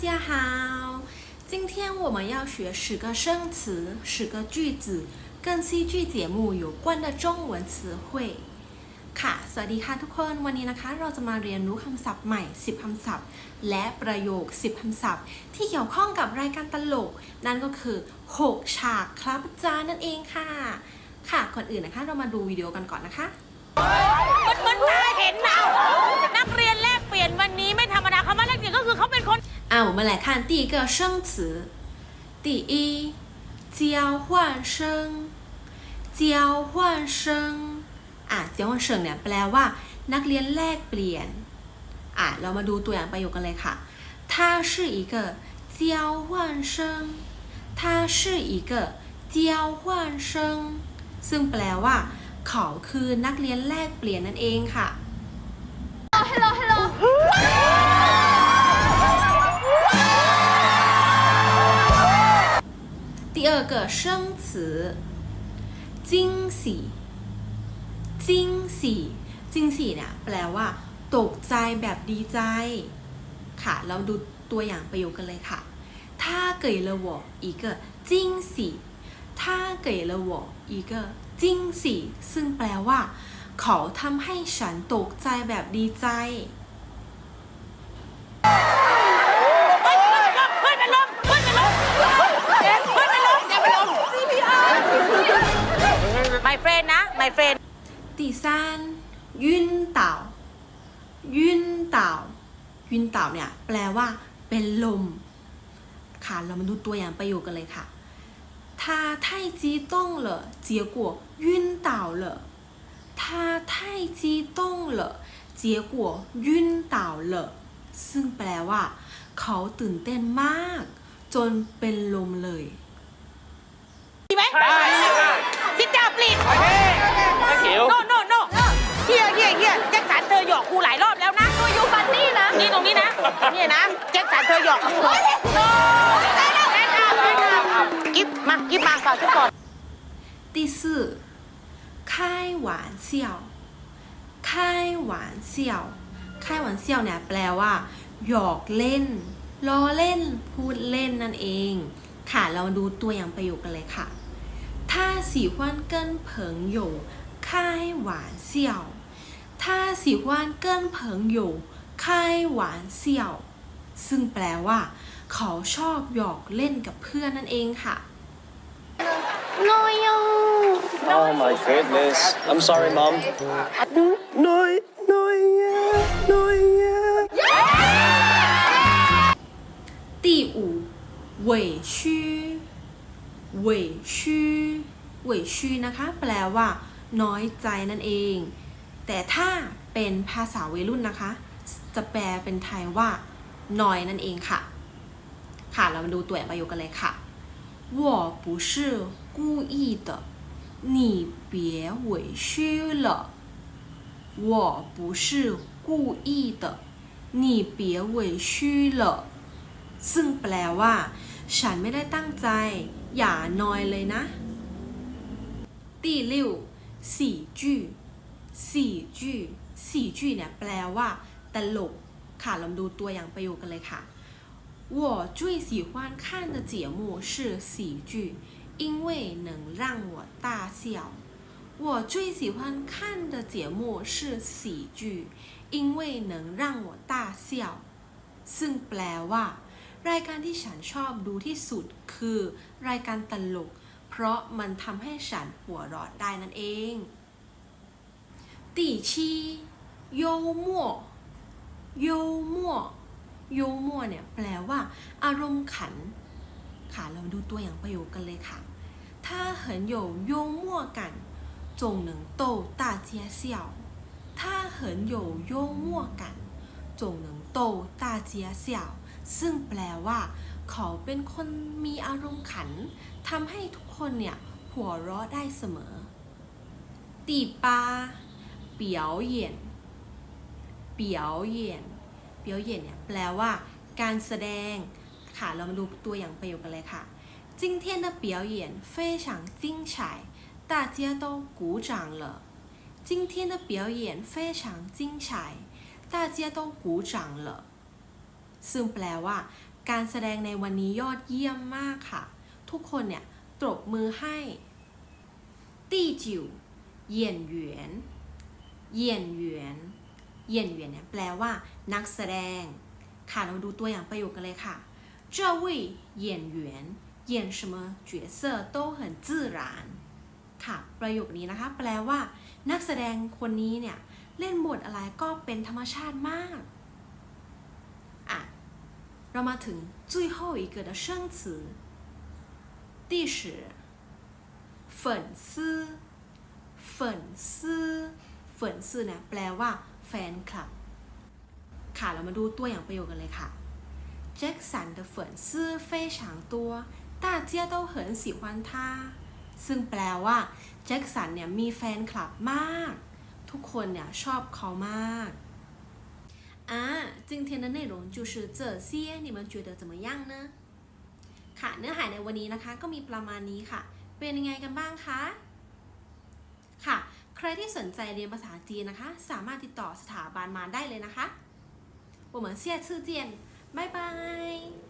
家好，今天我们要学十个生词、十个句子，跟戏剧节目有关的中文词汇。ค่ะ สวัสดีค่ะทุกคน วันนี้นะคะ เราจะมาเรียนรู้คำศัพท์ใหม่ 10 คำศัพท์ และประโยค 10 คำศัพท์ ที่เกี่ยวข้องกับรายการตลก นั่นก็คือ 6 ฉากครับจานั่นเองค่ะ ค่ะ ก่อนอื่นนะคะ เรามาดูวิดีโอกันก่อนนะคะ มันเหมือนตาเห็นนะนักเรียนแลกเปลี่ยนวันนี้ไม่ธรรมดาคำว่าแลกเปลี่ยนก็คือเขาเป็นคน 啊，我们来看第一个生词，第一，交换生，交换生อ่ะ交换生เนี่ยแปลว่า นักเรียนแลกเปลี่ยนอ่ะเรามาดูตัวอย่างประโยคกันเลยค่ะ他是一个交换生他是一个交换生ซึ่งแปลว่า เขาคือนักเรียนแลกเปลี่ยนนั่นเองค่ะ 个生词惊喜惊喜惊喜เนี่ยแปลว่า ตกใจแบบดีใจ ค่ะ เราดูตัวอย่างประโยคกันเลยค่ะ他给了我一个惊喜他给了我一个惊喜ซึ่งแปลว่า เขาทำให้ฉันตกใจแบบดีใจ friend นะ my friend 第三晕倒晕倒晕倒เนี่ยแปลว่า เป็นลม ค่ะ เรามาดูตัวอย่างประโยคกันเลยค่ะ他太激动了结果晕倒了他太激动了结果晕倒了ซึ่งแปลว่า เขาตื่นเต้นมาก จนเป็นลมเลย ดีไหมซิดา ปลีด ไม่เขียว โนโนโนเฮียเฮียเฮียแจ็คสันเธอหยอกกูหลายรอบแล้วนะตัวยูฟันนี่นะ นี่ตรงนี้นะ เนี่ยนะ แจ็คสันเธอหยอกกูโนได้แล้วได้แล้วได้แล้วกิ๊บมากิ๊บมาฝากทุกคน 第四，开玩笑，开玩笑，开玩笑เนี่ยแปลว่า หยอกเล่น ล้อเล่น พูดเล่นนั่นเอง ค่ะ เรามาดูตัวอย่างประโยคกันเลยค่ะ 他喜欢跟朋友开玩笑他喜欢跟朋友开玩笑ซึ่งแปลว่า เขาชอบหยอกเล่นกับเพื่อนนั่นเองค่ะ Oh my goodness. I'm sorry, Mom. No, no, yeah, no, yeah. 第五，委屈委屈 委屈นะคะ แปลว่า น้อยใจนั่นเอง แต่ถ้าเป็นภาษาวัยรุ่นนะคะ จะแปลเป็นไทยว่า น้อยนั่นเองค่ะ ค่ะ เรามาดูตัวอย่างประโยคกันเลยค่ะ我不是故意的你别委屈了我不是故意的你别委屈了 ซึ่งแปลว่า ฉันไม่ได้ตั้งใจ อย่านอยเลยนะ 第六喜剧喜剧喜剧เนี่ยแปลว่า ตลก ค่ะ เรามาดูตัวอย่างประโยคกันเลยค่ะ我最喜欢看的节目是喜剧因为能让我大笑我最喜欢看的节目是喜剧因为能让我大笑ซึ่งแปลว่า รายการที่ฉันชอบดูที่สุดคือ รายการตลก เพราะมันทำให้ฉันหัวเราะได้นั่นเอง第七幽默幽默幽默เนี่ยแปลว่า อารมณ์ขัน ค่ะเรามาดูตัวอย่างประโยคกันเลยค่ะ他很有幽默感总能逗大家笑他很有幽默感总能逗大家笑ซึ่งแปลว่า เขาเป็นคนมีอารมณ์ขันทำให้ทุกคนเนี่ย หัวเราะได้เสมอ第八表演表演表演เนี่ยแปลว่า การแสดง ค่ะ เรามาดูตัวอย่างประโยคกันเลยค่ะ今天的表演非常精彩大家都鼓掌了今天的表演非常精彩大家都鼓掌了ซึ่งแปลว่า การแสดงในวันนี้ยอดเยี่ยมมากค่ะ ทุกคนเนี่ยตบมือให้ตี้จิวเยี่ยนเหวียนเยี่ยนเหวียนเยี่ยนเหวียนเนี่ยแปลว่านักแสดง ค่ะเราาดูตัวอย่างประโยคกันเลยค่ะ这位演员演什么角色都很自然ค่ะ ประโยคนี้นะคะ แปลว่า นักแสดงคนนี้เนี่ย เล่นบทอะไรก็เป็นธรรมชาติมาก เรามาถึง最后一个的生词第十粉丝粉丝粉丝เนี่ยแปลว่า แฟนคลับ ค่ะ เรามาดูตัวอย่างประโยคกันเลยค่ะแจ็คสัน的粉丝非常多大家都很喜欢他ซึ่งแปลว่าแจ็คสันเนี่ยมีแฟนคลับมาก ทุกคนเนี่ยชอบเขามาก อ่า今天的内容就是这些你们觉得怎么样呢ค่ะ เนื้อหาในวันนี้นะคะ ก็มีประมาณนี้ค่ะ เป็นยังไงกันบ้างคะ ค่ะ ใครที่สนใจเรียนภาษาจีนนะคะ สามารถติดต่อสถาบันมาได้เลยนะคะ我们下次见拜拜